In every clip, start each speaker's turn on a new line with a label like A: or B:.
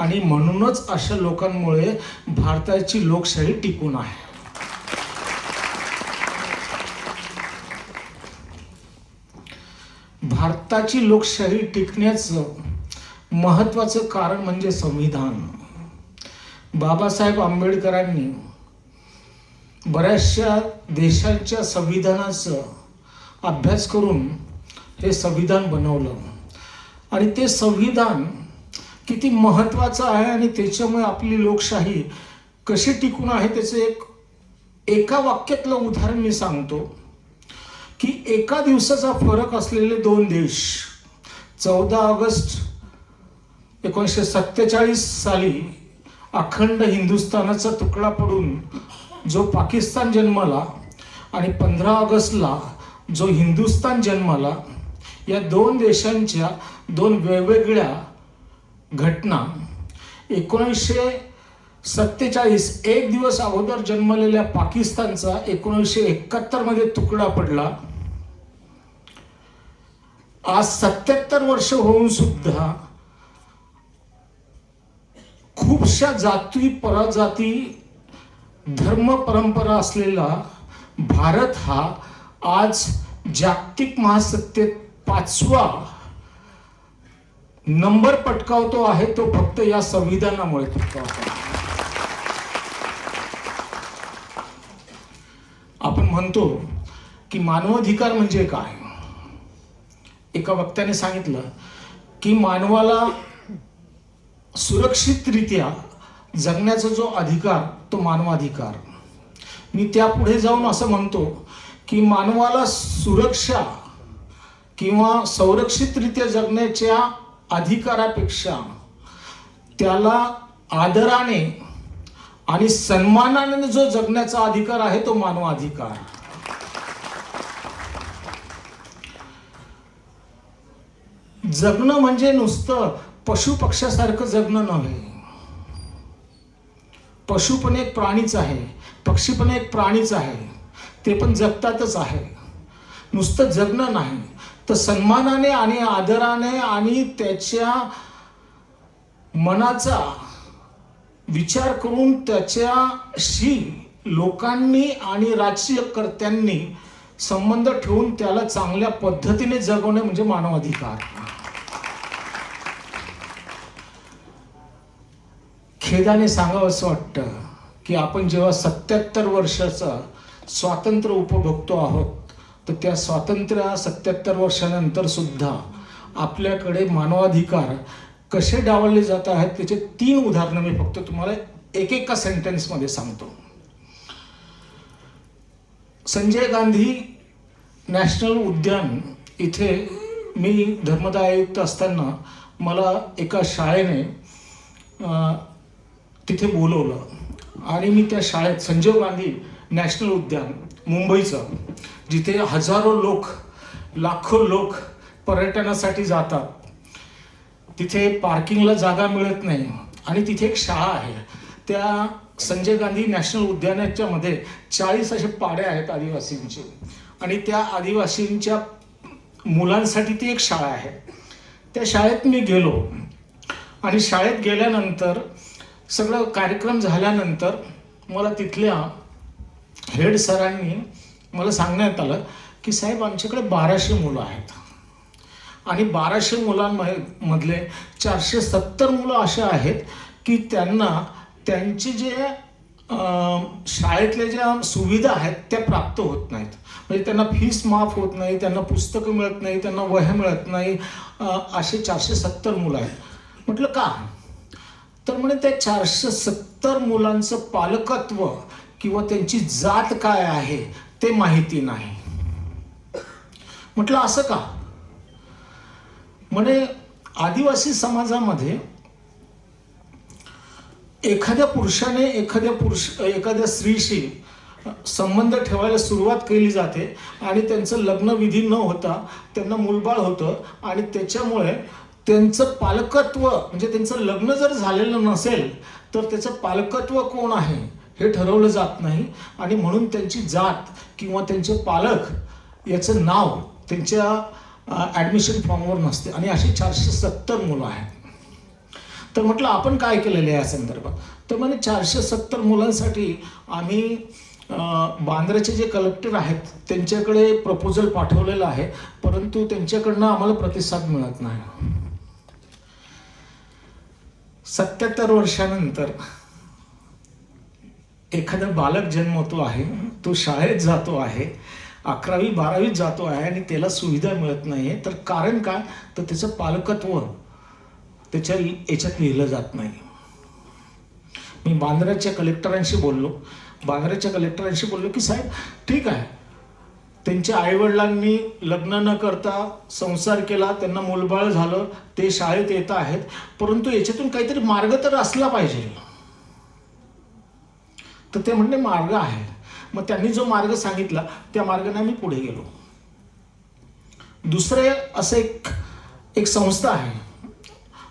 A: आणि म्हणूनच अशा लोकांमुळे भारताची लोकशाही टिकून आहे. भारताची लोकशाही टिकण्याचं महत्त्वाचं कारण म्हणजे संविधान. बाबासाहेब आंबेडकरांनी बऱ्याचशा देशांच्या संविधानाचं अभ्यास करून हे संविधान बनवलं. आणि ते संविधान किती महत्त्वाचं आहे आणि त्याच्यामुळे आपली लोकशाही कशी टिकून आहे त्याचं एक एका वाक्यातलं उदाहरण मी सांगतो की एका दिवसाचा फरक असलेले दोन देश चौदा ऑगस्ट एकोणीसशे सत्तेचाळीस साली अखंड हिंदुस्थानाचा तुकडा पडून जो पाकिस्तान जन्माला आणि पंधरा ऑगस्टला जो हिंदुस्थान जन्माला या दोन देशांच्या दोन वेगवेगळ्या घटना. एकोणीसशे सत्तेचाळीस एक दिवस अगोदर जन्मलेल्या पाकिस्तानचा एकोणीसशे एकाहत्तरमध्ये तुकडा पडला. आज सत्याहत्तर वर्ष होऊन सुद्धा खूपशा जाती पराजाती धर्म परंपरा असलेला भारत हा आज जागतिक महासत्तेत पाचवा नंबर पटकावतो आहे तो फक्त या संविधानामुळे पटकावतो आपण म्हणतो की मानवाधिकार म्हणजे काय? एका वक्त्याने सांगितलं की मानवाला सुरक्षितरित्या जगण्याचा जो अधिकार तो मानवाधिकार. मी त्यापुढे जाऊन असं म्हणतो की मानवाला सुरक्षा किंवा संरक्षितरित्या जगण्याच्या अधिकारापेक्षा त्याला आदराने आणि सन्मानाने जो जगण्याचा अधिकार आहे तो मानवाधिकार. जगणं म्हणजे नुसतं पशु पक्ष्यासारखं जगणं नव्हे. पशु पण एक प्राणीच आहे पक्षी पण एक प्राणीच आहे ते पण जगतातच आहे. नुसतं जगणं नाही. तर सन्मानाने आणि आदराने आणि त्याच्या मनाचा विचार करून त्याच्याशी लोकांनी आणि राजकीयकर्त्यांनी संबंध ठेवून त्याला चांगल्या पद्धतीने जगवणे म्हणजे मानवाधिकार. खेदाने सांगावं असं वाटतं की आपण जेव्हा सत्याहत्तर वर्षाचा स्वातंत्र्य उपभोगतो आहोत तर त्या स्वातंत्र्य सत्याहत्तर वर्षानंतर सुद्धा आपल्याकडे मानवाधिकार कसे डावलले जात आहेत त्याचे तीन उदाहरणं मी फक्त तुम्हाला एक एका सेंटेन्समध्ये सांगतो. संजय गांधी नॅशनल उद्यान इथे मी धर्मदाय आयुक्त असताना मला एका शाळेने तिथे बोलवलं. आणि मी त्या शाळेत संजय गांधी नॅशनल उद्यान मुंबईचं जिथे हजारो लोक लाखो लोक पर्यटनासाठी जातात. तिथे पार्किंगला जागा मिळत नाही आणि तिथे एक शाळा आहे. त्या संजय गांधी नॅशनल उद्यानाच्या मध्ये चाळीस असे पाड्या आहेत आदिवासींचे. आणि त्या आदिवासींच्या मुलांसाठी ती एक शाळा आहे. त्या शाळेत मी गेलो. आणि शाळेत गेल्यानंतर सगळं कार्यक्रम झाल्यानंतर मला तिथल्या हेड सरांनी मला सांगण्यात आलं की साहेब आमच्याकडे बाराशे मुलं आहेत. आणि बाराशे मुलांमध्ये मधले चारशे सत्तर मुलं असे आहेत की त्यांना त्यांचे जे शाळेतल्या ज्या सुविधा आहेत त्या प्राप्त होत नाहीत. म्हणजे त्यांना फीस माफ होत नाही त्यांना पुस्तकं मिळत नाही त्यांना वह्या मिळत नाही असे चारशे सत्तर मुलं आहेत. म्हटलं का? तर म्हणे त्या चारशे सत्तर मुलांचं पालकत्व किंवा त्यांची जात काय आहे ते माहिती नाही. म्हटलं असं का? म्हणे आदिवासी समाजामध्ये एखाद्या पुरुषाने एखाद्या पुरुष एखाद्या स्त्रीशी संबंध ठेवायला सुरुवात केली जाते आणि त्यांचं लग्नविधी न होता त्यांना मूलबाळ होतं आणि त्याच्यामुळे त्यांचं पालकत्व म्हणजे त्यांचं लग्न जर झालेलं नसेल तर त्याचं पालकत्व कोण आहे हे ठरवलं जात नाही आणि म्हणून त्यांची जात किंवा त्यांचे पालक याचं नाव त्यांच्या ॲडमिशन फॉर्मवर नसते. आणि अशी चारशे सत्तर मुलं आहेत. तर म्हटलं आपण काय केलेलं आहे या संदर्भात? तर म्हणजे चारशे सत्तर मुलांसाठी आम्ही बांद्र्याचे बांद्राचे जे कलेक्टर आहेत त्यांच्याकडे प्रपोजल पाठवलेलं आहे. परंतु त्यांच्याकडनं आम्हाला प्रतिसाद मिळत नाही. सत्याहत्तर वर्षानंतर एखादा बालक जन्मतो आहे. तो शाळेत जातो आहे. अकरावी बारावीत जातो आहे आणि त्याला सुविधा मिळत नाही आहे तर कारण काय? तर त्याचं पालकत्व त्याच्या याच्यात लिहिलं जात नाही. मी बांद्र्याच्या कलेक्टरांशी बोललो. बांद्र्याच्या कलेक्टरांशी बोललो की साहेब ठीक आहे. त्यांच्या आईवडिलांनी लग्न न करता संसार केला. त्यांना मुलबाळ झालं. ते शाळेत येत आहेत. परंतु याच्यातून काहीतरी मार्ग तर असला पाहिजे. तर ते म्हणणे मार्ग आहे. मग त्यांनी जो मार्ग सांगितला त्या मार्गाने आम्ही पुढे गेलो. दुसरे असं एक एक संस्था आहे.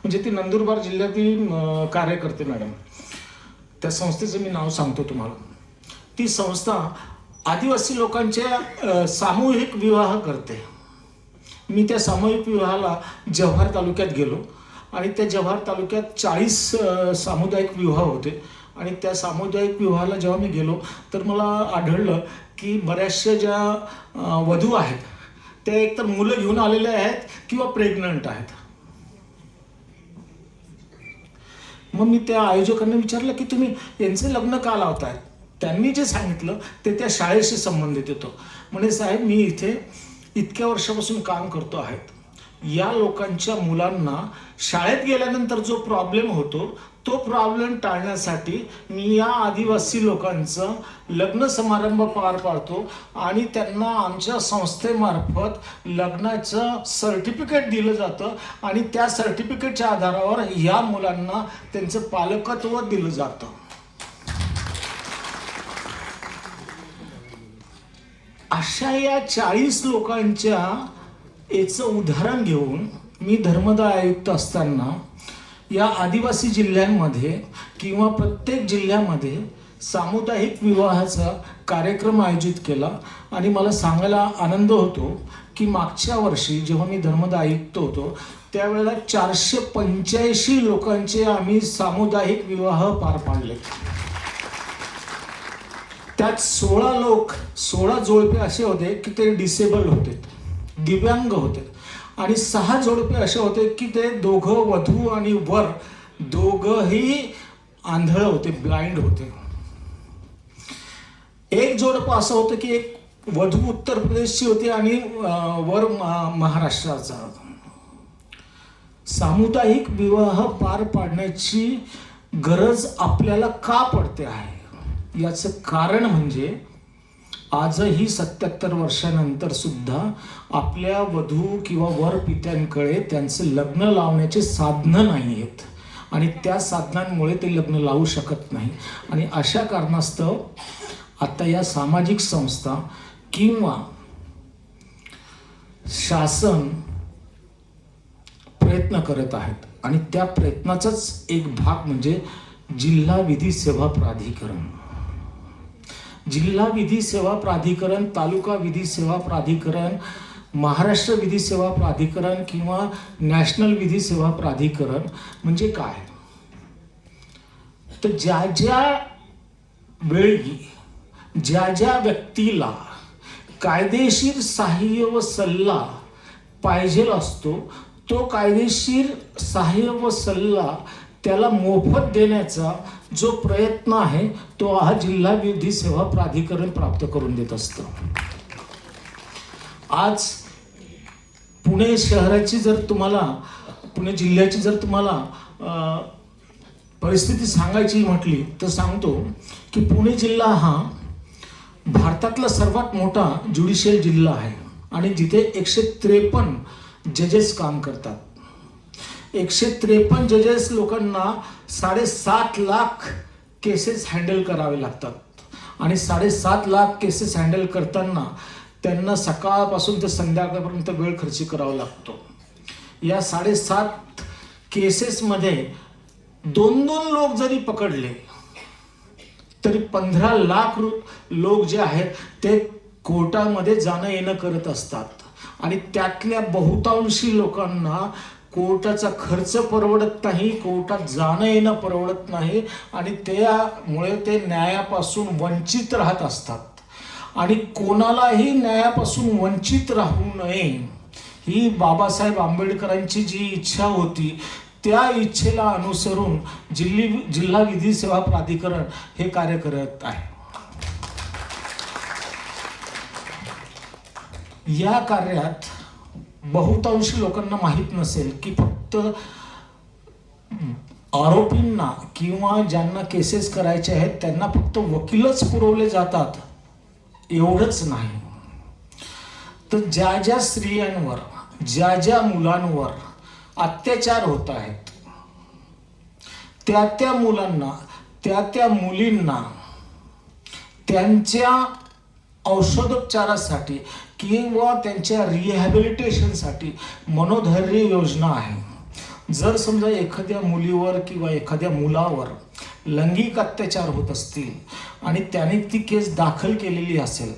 A: म्हणजे ती नंदुरबार जिल्ह्यातील कार्य करते मॅडम. त्या संस्थेचं मी नाव सांगतो तुम्हाला. ती संस्था आदिवासी लोकांच्या सामूहिक विवाह करते. मी त्या सामूहिक विवाहाला जव्हार तालुक्यात गेलो आणि त्या जव्हार तालुक्यात चाळीस सामुदायिक विवाह होते. आणि त्या सामुदायिक विवाहाला जेव्हा मी गेलो तर मला आढळलं की बऱ्याचशा ज्या वधू आहेत त्या एकतर मुलं घेऊन आलेल्या आहेत किंवा प्रेग्नंट आहेत. मग मी त्या आयोजकांना विचारलं की तुम्ही यांचे लग्न का लावताय? त्यांनी जे सांगितलं ते त्या शाळेशी संबंधित होतं. म्हणे साहेब मी इथे इतक्या वर्षापासून काम करतो आहेत या लोकांच्या मुलांना शाळेत गेल्यानंतर जो प्रॉब्लेम होतो तो प्रॉब्लेम टाळण्यासाठी मी या आदिवासी लोकांचं लग्न समारंभ पार पाडतो आणि त्यांना आमच्या संस्थेमार्फत लग्नाचं सर्टिफिकेट दिलं जातं आणि त्या सर्टिफिकेटच्या आधारावर या मुलांना त्यांचं पालकत्व दिलं जातं. अशा या चाळीस लोकांच्या याचं उदाहरण घेऊन मी धर्मदाय आयुक्त असताना या आदिवासी जिल्ह्यांमध्ये किंवा प्रत्येक जिल्ह्यामध्ये सामुदायिक विवाहाचा कार्यक्रम आयोजित केला. आणि मला सांगायला आनंद होतो की मागच्या वर्षी जेव्हा मी धर्मदा आयुक्त होतो त्यावेळेला चारशे पंच्याऐंशी लोकांचे आम्ही सामुदायिक विवाह पार पाडले. त्यात सोळा लोक सोळा जोडपे असे होते की ते डिसेबल होते दिव्यांग होते. आणि सहा जोडपे असे होते की ते दोघं वधू आणि वर दोघंही आंधळ होते ब्लाइंड होते. एक जोडपं असं होतं की एक वधू उत्तर प्रदेशची होती आणि वर महाराष्ट्राचा. सामुदायिक विवाह पार पाडण्याची गरज आपल्याला का पडते आहे? याचं कारण म्हणजे आजही सत्याहत्तर वर्षानंतर सुद्धा आपल्या वधू किंवा वर पित्यांकडे त्यांचं लग्न लावण्याचे साधनं नाही आहेत आणि त्या साधनांमुळे ते लग्न लावू शकत नाही. आणि अशा कारणास्तव आता या सामाजिक संस्था किंवा शासन प्रयत्न करत आहेत. आणि त्या प्रयत्नाचाच एक भाग म्हणजे जिल्हा विधी सेवा प्राधिकरण. जिल्हा विधी सेवा प्राधिकरण तालुका विधी सेवा प्राधिकरण महाराष्ट्र विधी सेवा प्राधिकरण किंवा नॅशनल विधी सेवा प्राधिकरण म्हणजे काय? तर ज्या ज्या वेळी ज्या ज्या व्यक्तीला कायदेशीर सहाय्य व सल्ला पाहिजे असतो तो कायदेशीर सहाय्य व सल्ला त्याला मोफत देण्याचा जो प्रयत्न आहे तो हा जिल्हा विधी सेवा प्राधिकरण प्राप्त करून देत असतं. आज पुणे शहराची जर तुम्हाला पुणे जिल्ह्याची जर तुम्हाला अं, परिस्थिती सांगायची म्हटली तर सांगतो की पुणे जिल्हा हा भारतातला सर्वात मोठा ज्युडिशियल जिल्हा आहे. आणि जिथे एकशे त्रेपन्न जजेस काम करतात. एकशे त्रेपन्न जजेस लोकांना साडेसात लाख केसेस हँडल करावे लागतात. आणि साडेसात लाख केसेस हँडल करताना त्यांना सकाळपासून ते संध्याकाळपर्यंत वेळ खर्च करावा लागतो. या साडेसात केसेसमध्ये दोन दोन लोक जरी पकडले तरी पंधरा लाख लोक जे आहेत ते कोर्टामध्ये जाणं येणं करत असतात. आणि त्यातल्या बहुतांशी लोकांना कोर्टाचा खर्च परवडत नाही कोर्टात जाणं येणं परवडत नाही आणि त्यामुळे ते न्यायापासून वंचित राहत असतात. आणि कोणालाही न्यायापासून वंचित राहू नये ही बाबासाहेब आंबेडकरांची जी इच्छा होती त्या इच्छेला अनुसरून जिल्ही जिल्हा विधी सेवा प्राधिकरण हे कार्य करत आहे. या कार्यात बहुतांश लोकांना माहीत नसेल की फक्त आरोपींना किंवा ज्यांना केसेस करायचे आहेत त्यांना फक्त वकीलच पुरवले जातात. एवढंच नाही. तर ज्या ज्या स्त्रियांवर ज्या ज्या मुलांवर अत्याचार होत आहेत त्या त्या मुलांना त्या त्या मुलींना त्यांच्या औषधोपचारासाठी किंवा त्यांच्या रिहॅबिलिटेशनसाठी मनोधैर्य योजना आहे. जर समजा एखाद्या मुलीवर किंवा एखाद्या मुलावर लैंगिक अत्याचार होत असतील आणि त्याने ती केस दाखल केलेली असेल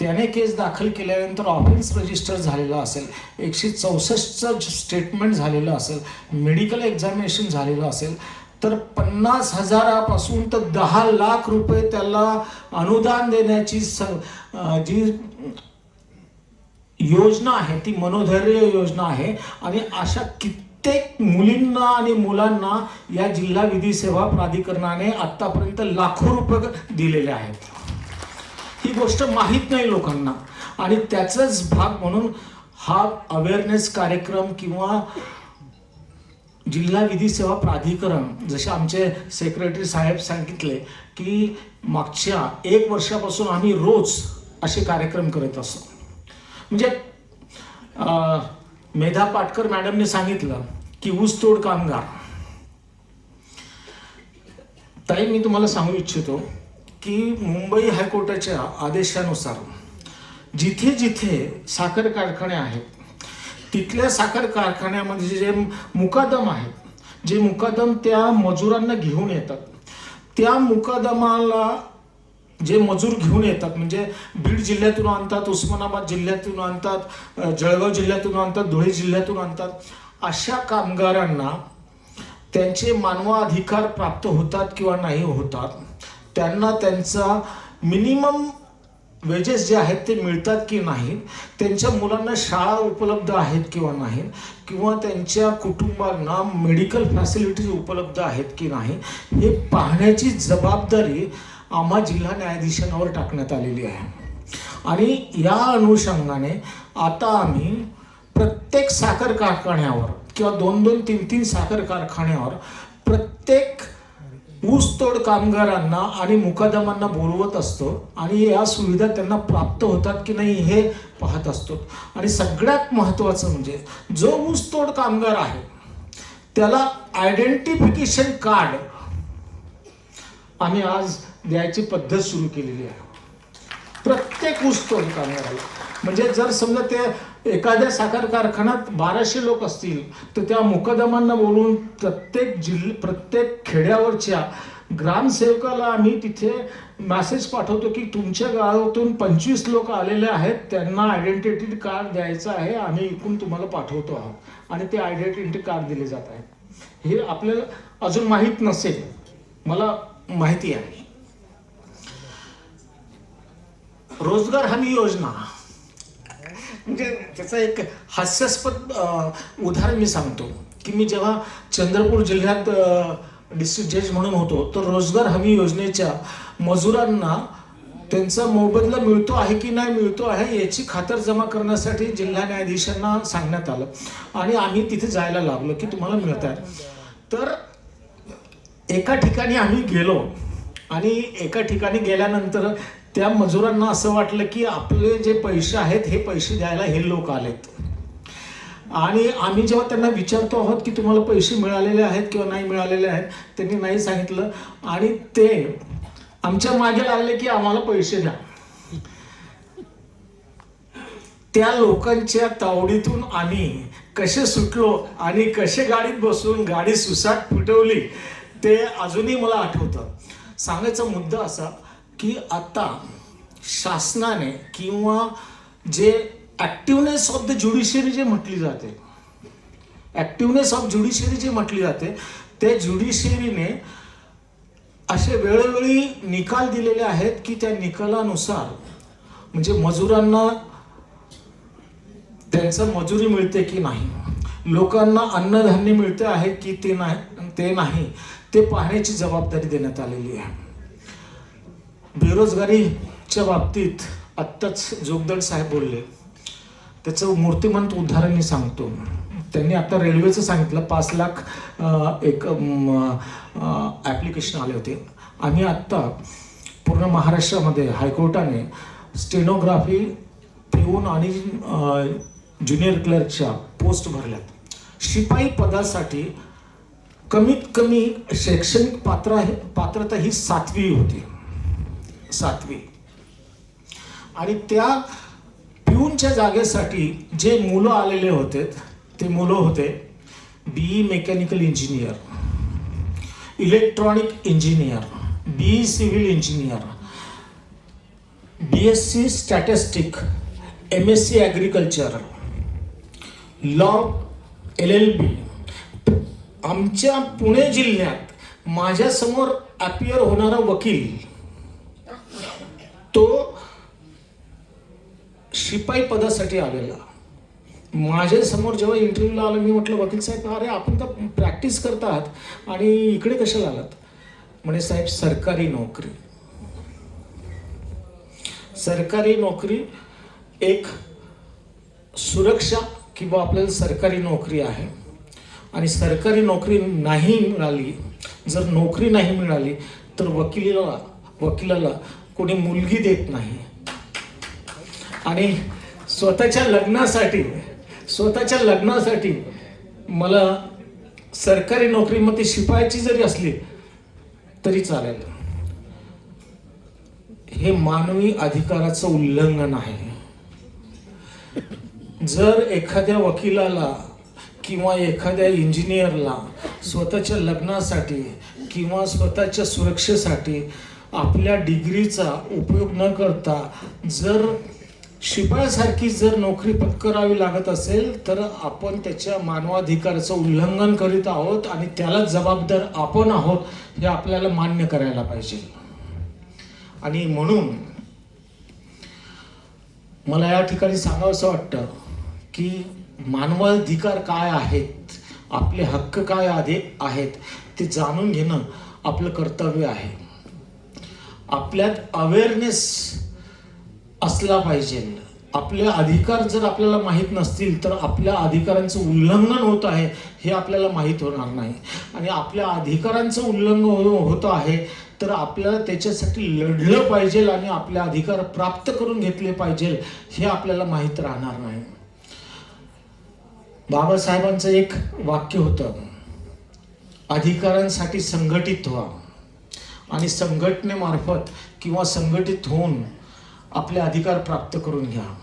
A: त्याने केस दाखल केल्यानंतर ऑफेन्स रजिस्टर झालेलं असेल एकशे चौसष्टचं स्टेटमेंट झालेलं असेल मेडिकल एक्झामिनेशन झालेलं असेल तर पन्नास हजारापासून तर दहा लाख रुपये त्याला अनुदान देण्याची स जी योजना आहे ती मनोधैर्य योजना आहे. आणि अशा कित्येक मुलींना आणि मुलांना या जिल्हा विधी सेवा प्राधिकरणाने आतापर्यंत लाखो रुपये दिलेले आहेत. ही गोष्ट माहीत नाही लोकांना. आणि त्याचाच भाग म्हणून हा अवेअरनेस कार्यक्रम किंवा जिल्हा विधी सेवा प्राधिकरण जसे आमचे सेक्रेटरी साहेब सांगितले की मागच्या एक वर्षापासून आम्ही रोज असे कार्यक्रम करत असतो. म्हणजे मेधा पाटकर मॅडमने सांगितलं की ऊसतोड कामगार. ताई मी तुम्हाला सांगू इच्छितो की मुंबई हायकोर्टाच्या आदेशानुसार जिथे जिथे साखर कारखाने आहेत तिथल्या साखर कारखान्यामध्ये जे मुकादम आहेत जे मुकादम त्या मजुरांना घेऊन येतात त्या मुकादमाला जे मजूर घेऊन येतात म्हणजे बीड जिल्ह्यातून आणतात उस्मानाबाद जिल्ह्यातून आणतात जळगाव जिल्ह्यातून आणतात धुळे जिल्ह्यातून आणतात अशा कामगारांना त्यांचे मानवाधिकार प्राप्त होतात किंवा नाही होतात त्यांना त्यांचा मिनिमम वेजेस जे आहेत ते मिळतात की नाही त्यांच्या मुलांना शाळा उपलब्ध आहेत किंवा नाही किंवा त्यांच्या कुटुंबांना मेडिकल फॅसिलिटीज उपलब्ध आहेत की नाही हे पाहण्याची जबाबदारी आम्हा जिल्हा न्यायाधीशांवर टाकण्यात आलेली आहे. आणि या अनुषंगाने आता आम्ही प्रत्येक साखर कारखान्यावर किंवा दोन दोन तीन तीन साखर कारखान्यावर प्रत्येक ऊसतोड कामगारांना आणि मुकादमांना बोलवत असतो आणि या सुविधा त्यांना प्राप्त होतात की नाही हे पाहत असतो. आणि सगळ्यात महत्त्वाचं म्हणजे जो ऊसतोड कामगार आहे त्याला आयडेंटिफिकेशन कार्ड आम्ही आज द्यायची पद्धत सुरू केलेली आहे. प्रत्येक ऊसतोड कामगाराला म्हणजे जर समजा ते एखाद्या साखर कारखान्यात बाराशे लोक असतील तर त्या मुकदमांना बोलून प्रत्येक जिल्ह प्रत्येक खेड्यावरच्या ग्रामसेवकाला आम्ही तिथे मॅसेज पाठवतो की तुमच्या गावातून पंचवीस लोक आलेले आहेत त्यांना आयडेंटिटी कार्ड द्यायचं आहे आम्ही इकून तुम्हाला पाठवतो आहोत. आणि ते आयडेंटिटी कार्ड दिले जात आहेत. हे आपल्याला अजून माहीत नसेल. मला माहिती आहे. रोजगार हमी योजना. म्हणजे त्याचं एक हास्यास्पद उदाहरण मी सांगतो की मी जेव्हा चंद्रपूर जिल्ह्यात डिस्ट्रिक्ट जज म्हणून होतो तर रोजगार हमी योजनेच्या मजुरांना त्यांचा मोबदला मिळतो आहे की नाही मिळतो आहे याची खातर जमा करण्यासाठी जिल्हा न्यायाधीशांना सांगण्यात आलं. आणि आम्ही तिथे जायला लागलो की तुम्हाला मिळत आहे. तर एका ठिकाणी आम्ही गेलो आणि एका ठिकाणी गेल्यानंतर त्या मजुरांना असं वाटलं की आपले जे पैसे आहेत हे पैसे द्यायला हे लोक आलेत. आणि आम्ही जेव्हा त्यांना विचारतो आहोत की तुम्हाला पैसे मिळालेले आहेत किंवा नाही मिळालेले आहेत त्यांनी नाही सांगितलं. आणि ते आमच्या मागे लागले की आम्हाला पैसे द्या. त्या लोकांच्या तावडीतून आम्ही कसे सुटलो आणि कसे गाडीत बसून गाडी सुसाट फुटवली ते अजूनही मला आठवतं सांगायचा मुद्दा असा की आता शासनाने किंवा जे ॲक्टिवनेस ऑफ द ज्युडिशियरी जे म्हटली जाते ॲक्टिवनेस ऑफ ज्युडिशियरी जी म्हटली जाते त्या ज्युडिशियरीने असे वेळोवेळी निकाल दिलेले आहेत की त्या निकालानुसार म्हणजे मजुरांना त्यांचं मजुरी मिळते की नाही? लोकांना अन्नधान्य मिळते आहे की ते नाही ते नाही? ते पाहण्याची जबाबदारी देण्यात आलेली आहे. बेरोजगारीच्या बाबतीत आत्ताच जोगदळ साहेब बोलले. त्याचं मूर्तिमंत उदाहरण मी सांगतो. त्यांनी आता रेल्वेचं सांगितलं पाच लाख एक ॲप्लिकेशन आले होते. आम्ही आत्ता पूर्ण महाराष्ट्रामध्ये हायकोर्टाने स्टेनोग्राफी पिऊन आणि ज्युनियर क्लर्कच्या पोस्ट भरल्यात. शिपाई पदासाठी कमीत कमी शैक्षणिक पात्र पात्रता ही सातवी होती. सातवी. आणि त्या पिऊनच्या जागेसाठी जे मुलं आलेले होते ते मुलं होते B E mechanical engineer electronic engineer B E civil engineer B S C statistic M S C agriculture law L L B आमच्या पुणे जिल्ह्यात माझ्यासमोर अपियर होणारा वकील तो शिपाई पदासाठी आलेला. माझ्यासमोर जेव्हा इंटरव्ह्यूला आलं मी म्हटलं वकील साहेब अरे आपण तर प्रॅक्टिस करतात आणि इकडे कशाला आलात? म्हणे साहेब सरकारी नोकरी. सरकारी नोकरी एक सुरक्षा किंवा आपल्याला सरकारी नोकरी आहे. आणि सरकारी नोकरी नाही मिळाली जर नोकरी नाही मिळाली तर वकिलीला वकिलाला कोणी मुलगी देत नाही. आणि स्वतःच्या लग्नासाठी स्वतःच्या लग्नासाठी मला सरकारी नोकरीमध्ये मग शिपायाची जरी असली तरी चालेल. हे मानवी अधिकाराचं उल्लंघन आहे. जर एखाद्या वकिलाला किंवा एखाद्या इंजिनियरला स्वतःच्या लग्नासाठी किंवा स्वतःच्या सुरक्षेसाठी आपल्या डिग्रीचा उपयोग न करता जर शिपायासारखी जर नोकरी पत्करावी लागत असेल तर आपण त्याच्या मानवाधिकाराचं उल्लंघन करीत आहोत आणि त्याला जबाबदार आपण आहोत हे आपल्याला मान्य करायला पाहिजे. आणि म्हणून मला या ठिकाणी सांगावंसं वाटतं की मानवाधिकार काय आहेत? आपले हक्क काय आधे आहेत? ते जाणून घेणं आपलं कर्तव्य आहे. आपल्यात अवेअरनेस असला पाहिजे. आपले अधिकार जर आपल्याला माहीत नसतील तर आपल्या अधिकारांचं उल्लंघन होत आहे हे आपल्याला माहीत होणार नाही. आणि आपल्या अधिकारांचं उल्लंघन हो-, होत आहे तर आपल्याला त्याच्यासाठी लढलं पाहिजे आणि आपले अधिकार प्राप्त करून घेतले पाहिजे हे आपल्याला माहीत राहणार नाही. बाबासाहेबांचं एक वाक्य होतं अधिकारांसाठी संघटित व्हा. आणि संघटनेमार्फत किंवा संघटित होऊन आपले अधिकार प्राप्त करून घ्या.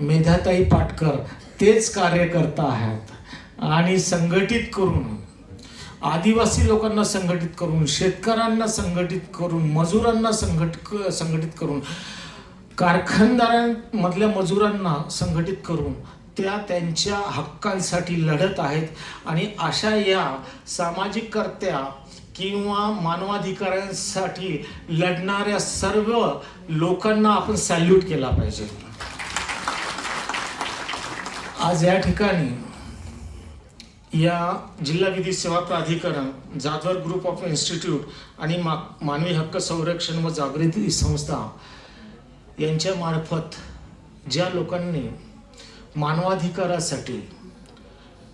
A: मेधाताई पाटकर तेच कार्य करता आहेत. आणि संघटित करून आदिवासी लोकांना संघटित करून शेतकऱ्यांना संघटित करून मजुरांना संघट संघटित करून कारखानदारांमधल्या मजुरांना संघटित करून त्या त्यांच्या हक्कांसाठी लढत आहेत. आणि अशा या सामाजिक कर्त्या किंवा मानवाधिकारांसाठी लढणाऱ्या सर्व लोकांना आपण सॅल्यूट केला पाहिजे. आज या ठिकाणी या जिल्हा विधी सेवा प्राधिकरण जाधवर ग्रुप ऑफ इन्स्टिट्यूट आणि मा मानवी हक्क संरक्षण व जागृती संस्था यांच्या मार्फत ज्या लोकांनी मानवाधिकारासाठी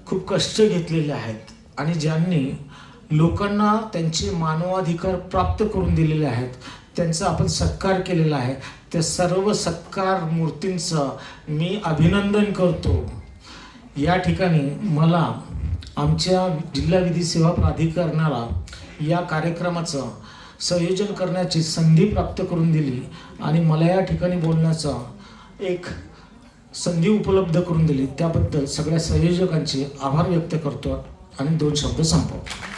A: खूप कष्ट घेतलेले आहेत. आणि ज्यांनी लोकांना त्यांचे मानवाधिकार प्राप्त करून दिलेले आहेत त्यांचा आपण सत्कार केलेला आहे. त्या सर्व सत्कार मूर्तींचं मी अभिनंदन करतो. या ठिकाणी मला आमच्या जिल्हा विधी सेवा प्राधिकरणाला या कार्यक्रमाचं संयोजन करण्याची संधी प्राप्त करून दिली. आणि मला या ठिकाणी बोलण्याचा एक संधी उपलब्ध करून दिली त्याबद्दल सगळ्या संयोजकांचे आभार व्यक्त करतो आणि दोन शब्द संपवतो.